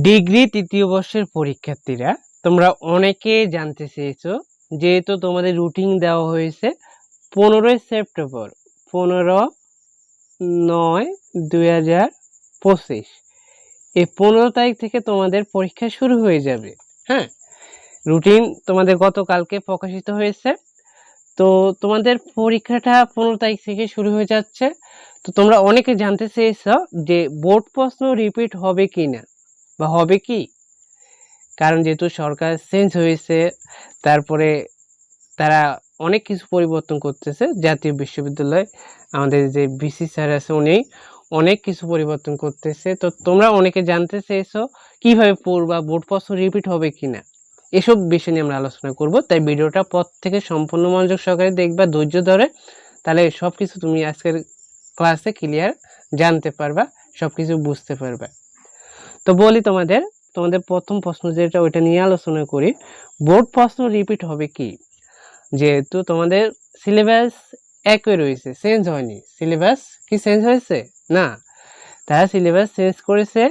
Degree তৃতীয় বর্ষের পরীক্ষার্থীরা, তোমরা অনেকে জানতে চেয়েছো যেহেতু তোমাদের রুটিন দেওয়া হয়েছে পনেরোই সেপ্টেম্বর, পনেরো নয় দুই হাজার পঁচিশ। এই পনেরো তারিখ থেকে তোমাদের পরীক্ষা শুরু হয়ে যাবে হ্যাঁ? রুটিন তোমাদের গতকালকে প্রকাশিত হয়েছে। তো তোমাদের পরীক্ষাটা পনেরো তারিখ থেকে শুরু হয়ে যাচ্ছে। তো তোমরা অনেকে জানতে চেয়েছ যে বোর্ড প্রশ্ন রিপিট হবে কি না বা হবে কি? কারণ যেহেতু সরকার চেঞ্জ হয়েছে, তারপরে তারা অনেক কিছু পরিবর্তন করতেছে। জাতীয় বিশ্ববিদ্যালয়, আমাদের যে বিসি স্যার আছে উনি অনেক কিছু পরিবর্তন করতেছে। তো তোমরা অনেকে জানতে চেয়েছো কীভাবে পড়বা বোর্ড প্রশ্ন রিপিট হবে কিনা? এসব বিষয় নিয়ে আমরা আলোচনা করব। তাই ভিডিওটা পর থেকে সম্পূর্ণ মনোযোগ সহকারে দেখবা, ধৈর্য ধরে। তাহলে সব কিছু তুমি আজকের ক্লাসে ক্লিয়ার জানতে পারবা সব কিছু বুঝতে পারবা। তো বলি তোমাদের তোমাদের প্রথম প্রশ্ন যেটা ওইটা নিয়ে আলোচনা করি। বোর্ড প্রশ্ন রিপিট হবে কি? যেহেতু তোমাদের সিলেবাস একই রয়েছে চেঞ্জ হয়নি। সিলেবাস কি চেঞ্জ হয়েছে? না। তারা সিলেবাস চেঞ্জ করেছে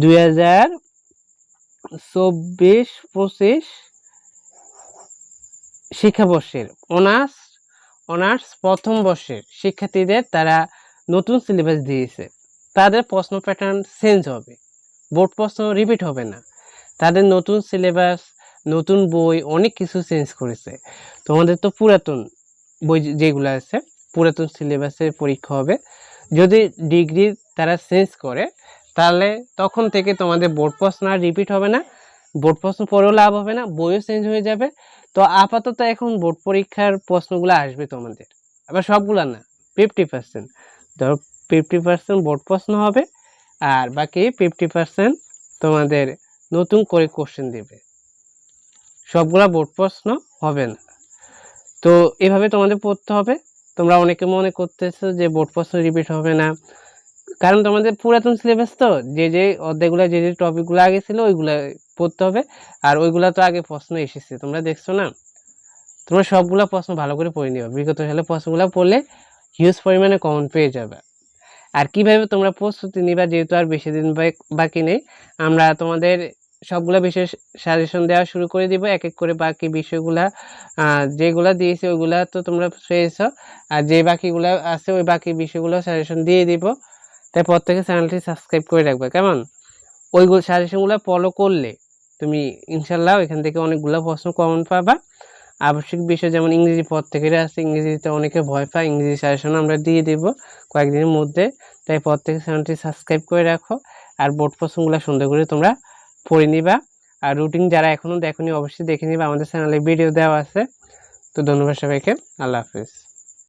দুই হাজার চব্বিশ, পঁচিশ শিক্ষাবর্ষের, অনার্স অনার্স প্রথম বর্ষের শিক্ষার্থীদের তারা নতুন সিলেবাস দিয়েছে। তাদের প্রশ্ন প্যাটার্ন চেঞ্জ হবে। বোর্ড প্রশ্ন রিপিট হবে না। তাদের নতুন সিলেবাস, নতুন বই, অনেক কিছু চেঞ্জ করেছে। তোমাদের তো পুরাতন বই যেগুলো আছে, পুরাতন সিলেবাসের পরীক্ষা হবে। যদি ডিগ্রি তারা চেঞ্জ করে, তাহলে তখন থেকে তোমাদের বোর্ড প্রশ্ন আর রিপিট হবে না বোর্ড প্রশ্ন পড়েও লাভ হবে না, বইও চেঞ্জ হয়ে যাবে। তো আপাতত এখন বোর্ড পরীক্ষার প্রশ্নগুলো আসবে তোমাদের। আবার সবগুলা না ফিফটি পার্সেন্ট ধরো ফিফটি পার্সেন্ট বোর্ড প্রশ্ন হবে আর বাকি ফিফটি পার্সেন্ট তোমাদের নতুন করে কোশ্চেন দেবে। সবগুলা বোর্ড প্রশ্ন হবে না। তো এভাবে তোমাদের পড়তে হবে। তোমরা অনেকে মনে করতেছো যে বোর্ড প্রশ্ন রিপিট হবে না। কারণ তোমাদের পুরাতন সিলেবাস তো, যে যে অধ্যায়গুলো, যে যে টপিকগুলো আগে ছিল, ওইগুলো পড়তে হবে। আর ওইগুলো তো আগে প্রশ্ন এসেছে, তোমরা দেখছ না? তোমরা সবগুলা প্রশ্ন ভালো করে পড়ে নিও। বিগত সালে প্রশ্নগুলো পড়লে হিউজ পরিমাণে কমন পেয়ে যাবে। আর কীভাবে তোমরা প্রস্তুতি নিবা যেহেতু আর বেশি দিন বাকি নেই, আমরা তোমাদের সবগুলা বিষয় সাজেশন দেওয়া শুরু করে দিব এক এক করে বাকি বিষয়গুলা যেগুলা দিয়েছি ওইগুলা তো তোমরা পেয়েছ। আর যে বাকিগুলা আছে ওই বাকি বিষয়গুলো সাজেশন দিয়ে দিব। তাই প্রত্যেকে চ্যানেলটি সাবস্ক্রাইব করে রাখবে, কেমন? ওইগুলো সাজেশনগুলো ফলো করলে তুমি ইনশাল্লাহ এখান থেকে অনেকগুলো প্রশ্ন কমন পাবা। আবশ্যিক বিষয় যেমন ইংরেজি পদ থেকে আছে ইংরেজিতে অনেকে ভয় পায়, ইংরেজি সাজেশন আমরা দিয়ে দেব কয়েকদিনের মধ্যে। তাই পদ থেকে চ্যানেলটি সাবস্ক্রাইব করে রাখো আর বোর্ড প্রশ্নগুলো সুন্দর করে তোমরা পড়ে নিবা। আর রুটিন যারা এখনও দেখনি, অবশ্যই দেখে নিবা। আমাদের চ্যানেলে ভিডিও দেওয়া আছে। তো ধন্যবাদ সবাইকে। আল্লাহ হাফিজ।